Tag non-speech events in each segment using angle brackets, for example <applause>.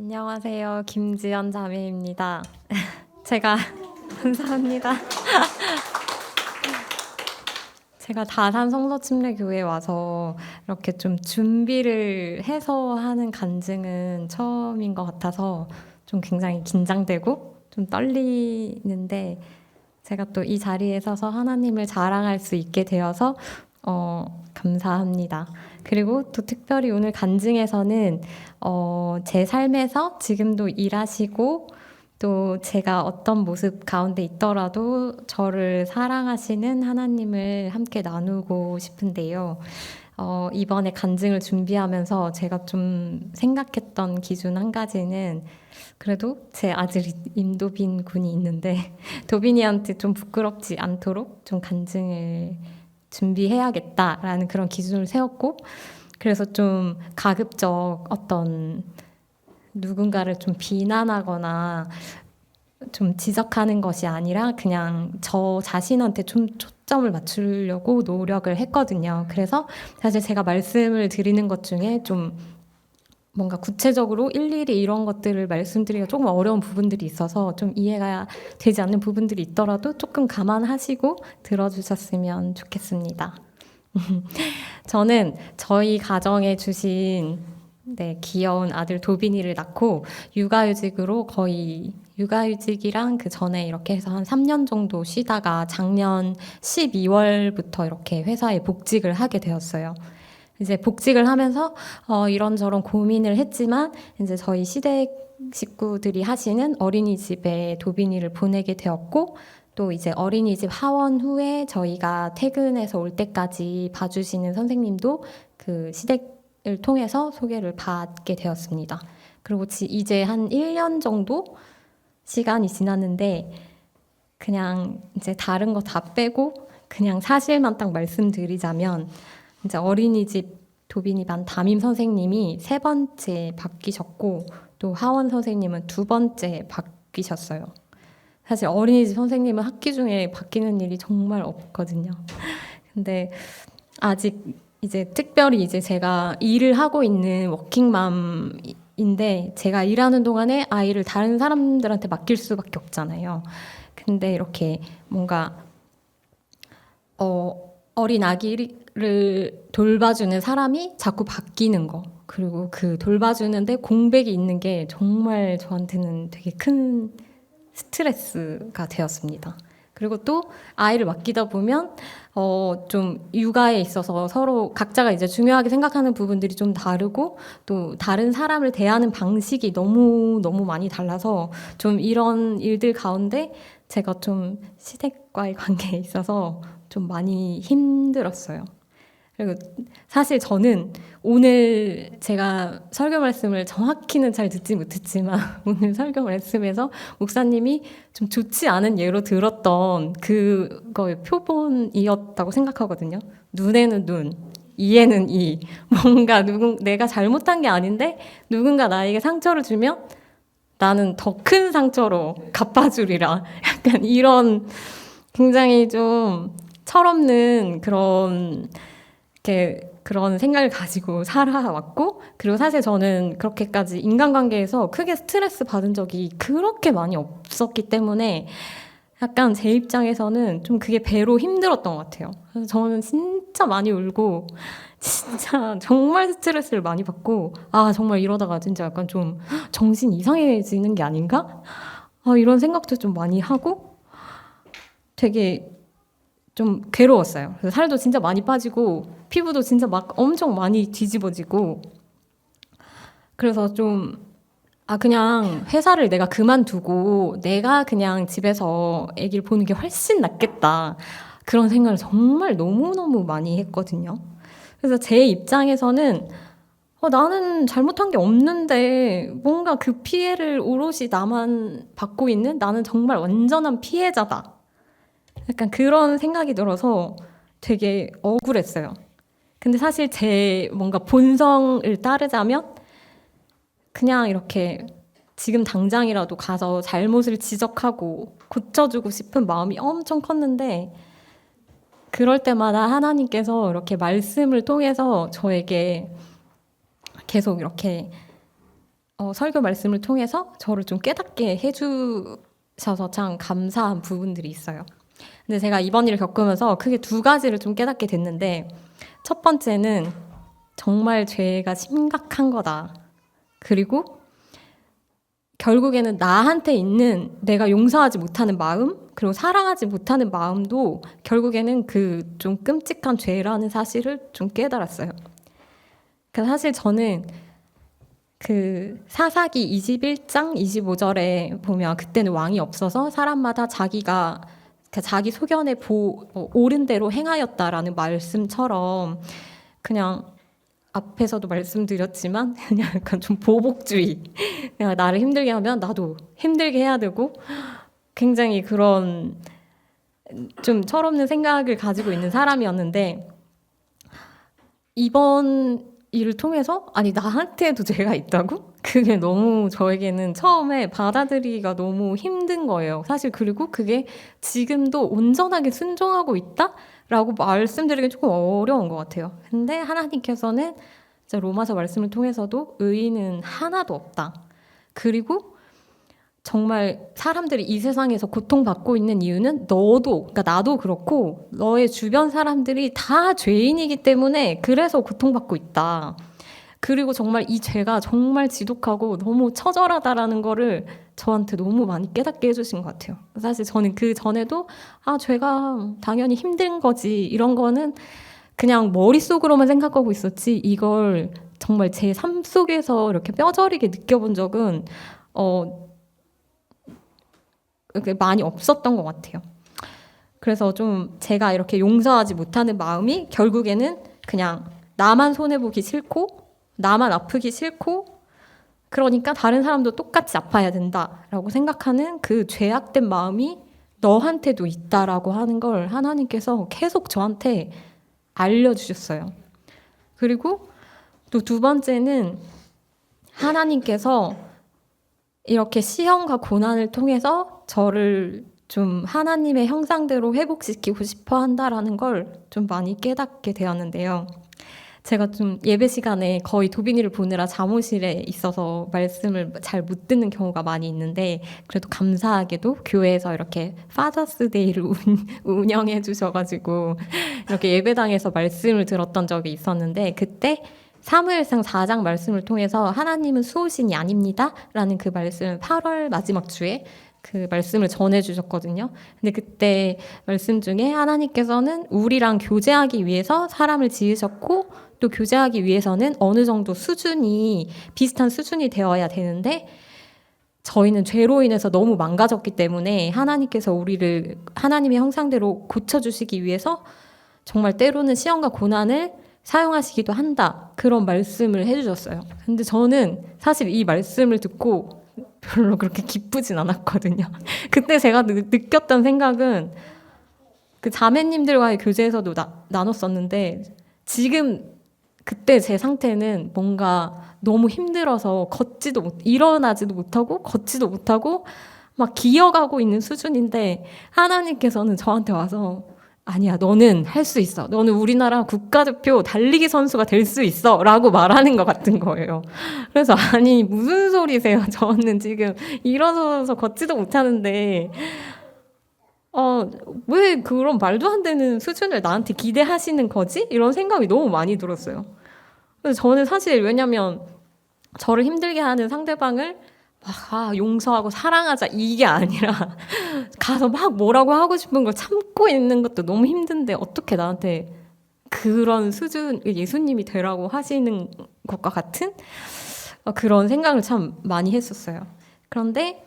안녕하세요. 김지연 자매입니다. <laughs> 제가 <laughs> 감사합니다. <laughs> 제가 다산 성서침례교회 와서 이렇게 좀 준비를 해서 하는 간증은 처음인 것 같아서 좀 굉장히 긴장되고 좀 떨리는데 제가 또 이 자리에 서서 하나님을 자랑할 수 있게 되어서 어, 감사합니다. 그리고 또 특별히 오늘 간증에서는 어, 제 삶에서 지금도 일하시고 또 제가 어떤 모습 가운데 있더라도 저를 사랑하시는 하나님을 함께 나누고 싶은데요. 어, 이번에 간증을 준비하면서 제가 좀 생각했던 기준 한 가지는 그래도 제 아들 임도빈 군이 있는데 <laughs> 도빈이한테 좀 부끄럽지 않도록 좀 간증을 준비해야겠다라는 그런 기준을 세웠고 그래서 좀 가급적 어떤 누군가를 좀 비난하거나 좀 지적하는 것이 아니라 그냥 저 자신한테 좀 초점을 맞추려고 노력을 했거든요. 그래서 사실 제가 말씀을 드리는 것 중에 좀 뭔가 구체적으로 일일이 이런 것들을 말씀드리기가 조금 어려운 부분들이 있어서 좀 이해가 되지 않는 부분들이 있더라도 조금 감안하시고 들어주셨으면 좋겠습니다. <laughs> 저는 저희 가정에 주신 네, 귀여운 아들 도빈이를 낳고 육아휴직으로 거의 육아휴직이랑 그 전에 이렇게 해서 한 3년 정도 쉬다가 작년 12월부터 이렇게 회사에 복직을 하게 되었어요. 이제 복직을 하면서 어, 이런저런 고민을 했지만 이제 저희 시댁 식구들이 하시는 어린이집에 도빈이를 보내게 되었고 또 이제 어린이집 하원 후에 저희가 퇴근해서 올 때까지 봐주시는 선생님도 그 시댁을 통해서 소개를 받게 되었습니다. 그리고 지- 이제 한 1년 정도 시간이 지났는데 그냥 이제 다른 거 다 빼고 그냥 사실만 딱 말씀드리자면 이제 어린이집 도빈이 반 담임 선생님이 세 번째 바뀌셨고 또 하원 선생님은 두 번째 바뀌셨어요. 사실 어린이집 선생님은 학기 중에 바뀌는 일이 정말 없거든요. 근데 아직 이제 특별히 이제 제가 일을 하고 있는 워킹맘인데 제가 일하는 동안에 아이를 다른 사람들한테 맡길 수밖에 없잖아요. 근데 이렇게 뭔가 어, 어린 아기를 돌봐주는 사람이 자꾸 바뀌는 거 그리고 그 돌봐주는데 공백이 있는 게 정말 저한테는 되게 큰 스트레스가 되었습니다. 그리고 또 아이를 맡기다 보면 어, 좀 육아에 있어서 서로 각자가 이제 중요하게 생각하는 부분들이 좀 다르고 또 다른 사람을 대하는 방식이 너무 너무 많이 달라서 좀 이런 일들 가운데 제가 좀 시댁과의 <laughs> 관계에 있어서 좀 많이 힘들었어요. 그리고 사실 저는 오늘 제가 설교 말씀을 정확히는 잘 듣지 못했지만 <laughs> 오늘 설교 말씀에서 목사님이 좀 좋지 않은 예로 들었던 그거의 표본이었다고 생각하거든요. 눈에는 눈, 이에는 이. <laughs> 뭔가 누군 내가 잘못한 게 아닌데 누군가 나에게 상처를 주면 나는 더 큰 상처로 갚아주리라. <laughs> 약간 이런 굉장히 좀 철없는 그런 이렇게 그런 생각을 가지고 살아왔고 그리고 사실 저는 그렇게까지 인간관계에서 크게 스트레스 받은 적이 그렇게 많이 없었기 때문에 약간 제 입장에서는 좀 그게 배로 힘들었던 것 같아요. 그래서 저는 진짜 많이 울고 진짜 정말 스트레스를 많이 받고 아 정말 이러다가 진짜 약간 좀 정신 이상해지는 게 아닌가? 아, 이런 생각도 좀 많이 하고 되게 좀 괴로웠어요. 살도 진짜 많이 빠지고 피부도 진짜 막 엄청 많이 뒤집어지고 그래서 좀 아 그냥 회사를 내가 그만두고 내가 그냥 집에서 아기를 보는 게 훨씬 낫겠다 그런 생각을 정말 너무 너무 많이 했거든요. 그래서 제 입장에서는 어, 나는 잘못한 게 없는데 뭔가 그 피해를 오롯이 나만 받고 있는 나는 정말 완전한 피해자다. 약간 그런 생각이 들어서 되게 억울했어요. 근데 사실 제 뭔가 본성을 따르자면 그냥 이렇게 지금 당장이라도 가서 잘못을 지적하고 고쳐주고 싶은 마음이 엄청 컸는데 그럴 때마다 하나님께서 이렇게 말씀을 통해서 저에게 계속 이렇게 어, 설교 말씀을 통해서 저를 좀 깨닫게 해주셔서 참 감사한 부분들이 있어요. 근데 제가 이번 일을 겪으면서 크게 두 가지를 좀 깨닫게 됐는데 첫 번째는 정말 죄가 심각한 거다. 그리고 결국에는 나한테 있는 내가 용서하지 못하는 마음, 그리고 사랑하지 못하는 마음도 결국에는 그 좀 끔찍한 죄라는 사실을 좀 깨달았어요. 그 사실 저는 그 사사기 21장 25절에 보면 그때는 왕이 없어서 사람마다 자기가 그 자기 소견에 보, 어, 옳은 대로 행하였다라는 말씀처럼 그냥 앞에서도 말씀드렸지만 <laughs> 그냥 약간 좀 보복주의 그냥 나를 힘들게 하면 나도 힘들게 해야 되고 굉장히 그런 좀 철없는 생각을 가지고 있는 사람이었는데 이번 일을 통해서 아니 나한테도 죄가 있다고? 그게 너무 저에게는 처음에 받아들이기가 너무 힘든 거예요. 사실 그리고 그게 지금도 온전하게 순종하고 있다라고 말씀드리기 조금 어려운 것 같아요. 근데 하나님께서는 로마서 말씀을 통해서도 의인은 하나도 없다. 그리고 정말 사람들이 이 세상에서 고통받고 있는 이유는 너도, 그러니까 나도 그렇고 너의 주변 사람들이 다 죄인이기 때문에 그래서 고통받고 있다. 그리고 정말 이 죄가 정말 지독하고 너무 처절하다라는 거를 저한테 너무 많이 깨닫게 해주신 것 같아요. 사실 저는 그 전에도 아, 죄가 당연히 힘든 거지. 이런 거는 그냥 머릿속으로만 생각하고 있었지 이걸 정말 제 삶 속에서 이렇게 뼈저리게 느껴본 적은 어, 많이 없었던 것 같아요. 그래서 좀 제가 이렇게 용서하지 못하는 마음이 결국에는 그냥 나만 손해보기 싫고 나만 아프기 싫고 그러니까 다른 사람도 똑같이 아파야 된다라고 생각하는 그 죄악된 마음이 너한테도 있다라고 하는 걸 하나님께서 계속 저한테 알려주셨어요. 그리고 또 두 번째는 하나님께서 이렇게 시험과 고난을 통해서 저를 좀 하나님의 형상대로 회복시키고 싶어 한다라는 걸 좀 많이 깨닫게 되었는데요. 제가 좀 예배 시간에 거의 도빈이를 보느라 잠옷실에 있어서 말씀을 잘 못 듣는 경우가 많이 있는데 그래도 감사하게도 교회에서 이렇게 파더스 데이를 <laughs> 운영해 주셔가지고 이렇게 예배당에서 말씀을 들었던 적이 있었는데 그때 사무엘상 4장 말씀을 통해서 하나님은 수호신이 아닙니다라는 그 말씀을 8월 마지막 주에 그 말씀을 전해 주셨거든요. 근데 그때 말씀 중에 하나님께서는 우리랑 교제하기 위해서 사람을 지으셨고 또 교제하기 위해서는 어느 정도 수준이 비슷한 수준이 되어야 되는데 저희는 죄로 인해서 너무 망가졌기 때문에 하나님께서 우리를 하나님의 형상대로 고쳐주시기 위해서 정말 때로는 시험과 고난을 사용하시기도 한다. 그런 말씀을 해주셨어요. 근데 저는 사실 이 말씀을 듣고 별로 그렇게 기쁘진 않았거든요. <laughs> 그때 제가 느, 느꼈던 생각은 그 자매님들과의 교제에서도 나, 나눴었는데 지금 그때 제 상태는 뭔가 너무 힘들어서 걷지도 못, 일어나지도 못하고 걷지도 못하고 막 기어가고 있는 수준인데 하나님께서는 저한테 와서 아니야, 너는 할 수 있어. 너는 우리나라 국가대표 달리기 선수가 될 수 있어. 라고 말하는 것 같은 거예요. 그래서, 아니, 무슨 소리세요? <laughs> 저는 지금 일어서서 걷지도 못하는데, 어, 왜 그런 말도 안 되는 수준을 나한테 기대하시는 거지? 이런 생각이 너무 많이 들었어요. 그래서 저는 사실 왜냐면 저를 힘들게 하는 상대방을 막 아, 용서하고 사랑하자 이게 아니라 <laughs> 가서 막 뭐라고 하고 싶은 걸 참고 있는 것도 너무 힘든데 어떻게 나한테 그런 수준 예수님이 되라고 하시는 것과 같은 어, 그런 생각을 참 많이 했었어요. 그런데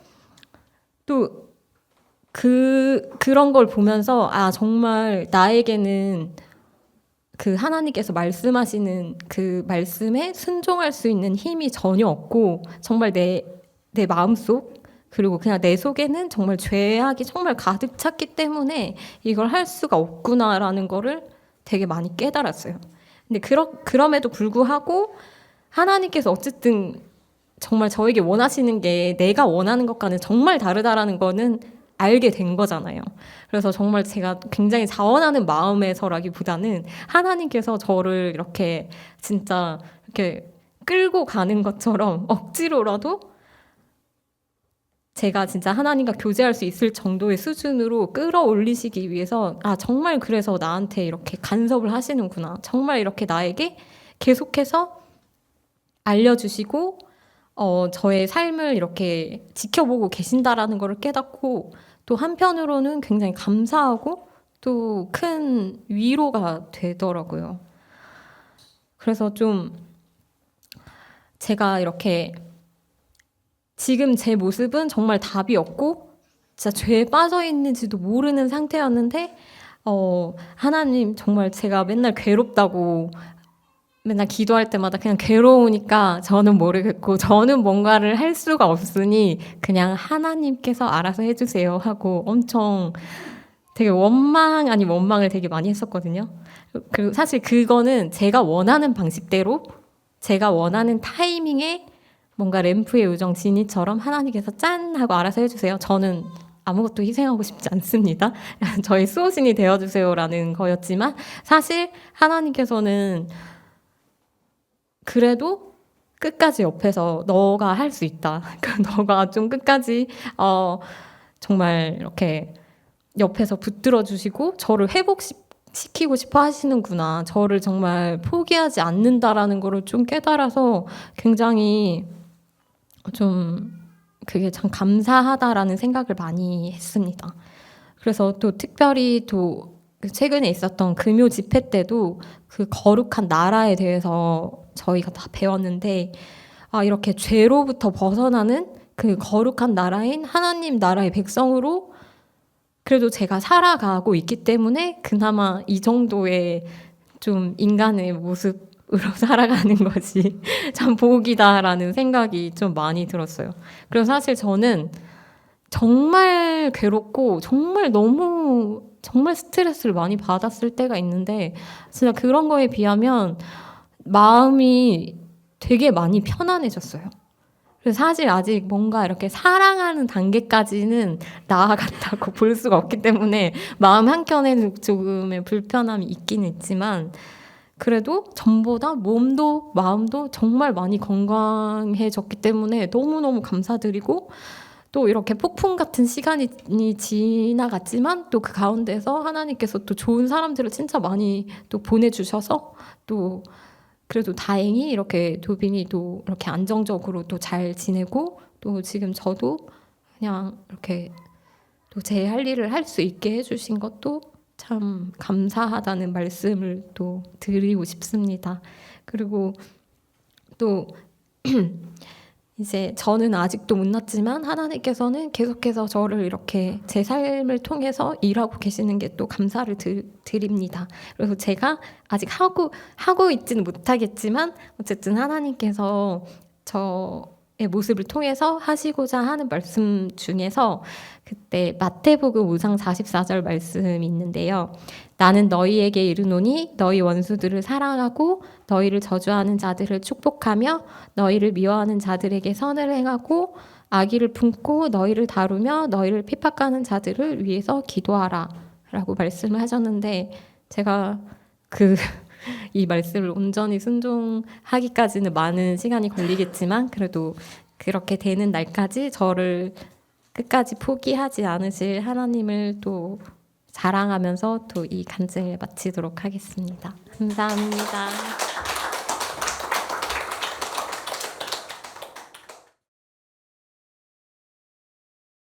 또 그 그런 걸 보면서 아 정말 나에게는 그 하나님께서 말씀하시는 그 말씀에 순종할 수 있는 힘이 전혀 없고 정말 내, 내 마음속 그리고 그냥 내 속에는 정말 죄악이 정말 가득 찼기 때문에 이걸 할 수가 없구나라는 거를 되게 많이 깨달았어요. 근데 그러, 그럼에도 불구하고 하나님께서 어쨌든 정말 저에게 원하시는 게 내가 원하는 것과는 정말 다르다라는 거는 알게 된 거잖아요. 그래서 정말 제가 굉장히 자원하는 마음에서라기보다는 하나님께서 저를 이렇게 진짜 이렇게 끌고 가는 것처럼 억지로라도 제가 진짜 하나님과 교제할 수 있을 정도의 수준으로 끌어올리시기 위해서 아 정말 그래서 나한테 이렇게 간섭을 하시는구나 정말 이렇게 나에게 계속해서 알려주시고 어, 저의 삶을 이렇게 지켜보고 계신다라는 것을 깨닫고 또 한편으로는 굉장히 감사하고 또 큰 위로가 되더라고요. 그래서 좀 제가 이렇게 지금 제 모습은 정말 답이 없고 진짜 죄에 빠져 있는지도 모르는 상태였는데 어, 하나님 정말 제가 맨날 괴롭다고 맨날 기도할 때마다 그냥 괴로우니까 저는 모르겠고 저는 뭔가를 할 수가 없으니 그냥 하나님께서 알아서 해주세요 하고 엄청 되게 원망 아닌 원망을 되게 많이 했었거든요. 그리고 사실 그거는 제가 원하는 방식대로 제가 원하는 타이밍에 뭔가 램프의 요정 지니처럼 하나님께서 짠 하고 알아서 해주세요. 저는 아무것도 희생하고 싶지 않습니다. <laughs> 저희 수호신이 되어주세요라는 거였지만 사실 하나님께서는 그래도 끝까지 옆에서 너가 할 수 있다. <laughs> 그러니까 너가 좀 끝까지 어 정말 이렇게 옆에서 붙들어 주시고 저를 회복시키고 싶어 하시는구나. 저를 정말 포기하지 않는다라는 거를 좀 깨달아서 굉장히 좀 그게 참 감사하다라는 생각을 많이 했습니다. 그래서 또 특별히 또 최근에 있었던 금요 집회 때도 그 거룩한 나라에 대해서 저희가 다 배웠는데 아 이렇게 죄로부터 벗어나는 그 거룩한 나라인 하나님 나라의 백성으로 그래도 제가 살아가고 있기 때문에 그나마 이 정도의 좀 인간의 모습 으로 <laughs> 살아가는 것이 <laughs> 참 복이다라는 생각이 좀 많이 들었어요. 그래서 사실 저는 정말 괴롭고 정말 너무 정말 스트레스를 많이 받았을 때가 있는데 진짜 그런 거에 비하면 마음이 되게 많이 편안해졌어요. 그래서 사실 아직 뭔가 이렇게 사랑하는 단계까지는 나아갔다고 <laughs> 볼 수가 없기 때문에 마음 한켠에 조금의 불편함이 있긴 있지만 그래도 전보다 몸도 마음도 정말 많이 건강해졌기 때문에 너무너무 감사드리고 또 이렇게 폭풍 같은 시간이 지나갔지만 또 그 가운데서 하나님께서 또 좋은 사람들을 진짜 많이 또 보내주셔서 또 그래도 다행히 이렇게 도빈이 또 이렇게 안정적으로 또 잘 지내고 또 지금 저도 그냥 이렇게 또 제 할 일을 할 수 있게 해주신 것도 참 감사하다는 말씀을 또 드리고 싶습니다. 그리고 또 <clears throat> 이제 저는 아직도 못 났지만 하나님께서는 계속해서 저를 이렇게 제 삶을 통해서 일하고 계시는 게 또 감사를 드, 드립니다. 그래서 제가 아직 하고 하고 있지는 못하겠지만 어쨌든 하나님께서 저의 모습을 통해서 하시고자 하는 말씀 중에서 그때 마태복음 5장 44절 말씀이 있는데요. 나는 너희에게 이르노니 너희 원수들을 사랑하고 너희를 저주하는 자들을 축복하며 너희를 미워하는 자들에게 선을 행하고 악의를 품고 너희를 다루며 너희를 핍박하는 자들을 위해서 기도하라 라고 말씀을 하셨는데 제가 그 이 말씀을 온전히 순종하기까지는 많은 시간이 걸리겠지만 그래도 그렇게 되는 날까지 저를 끝까지 포기하지 않으실 하나님을 또 자랑하면서 또 이 간증을 마치도록 하겠습니다. 감사합니다.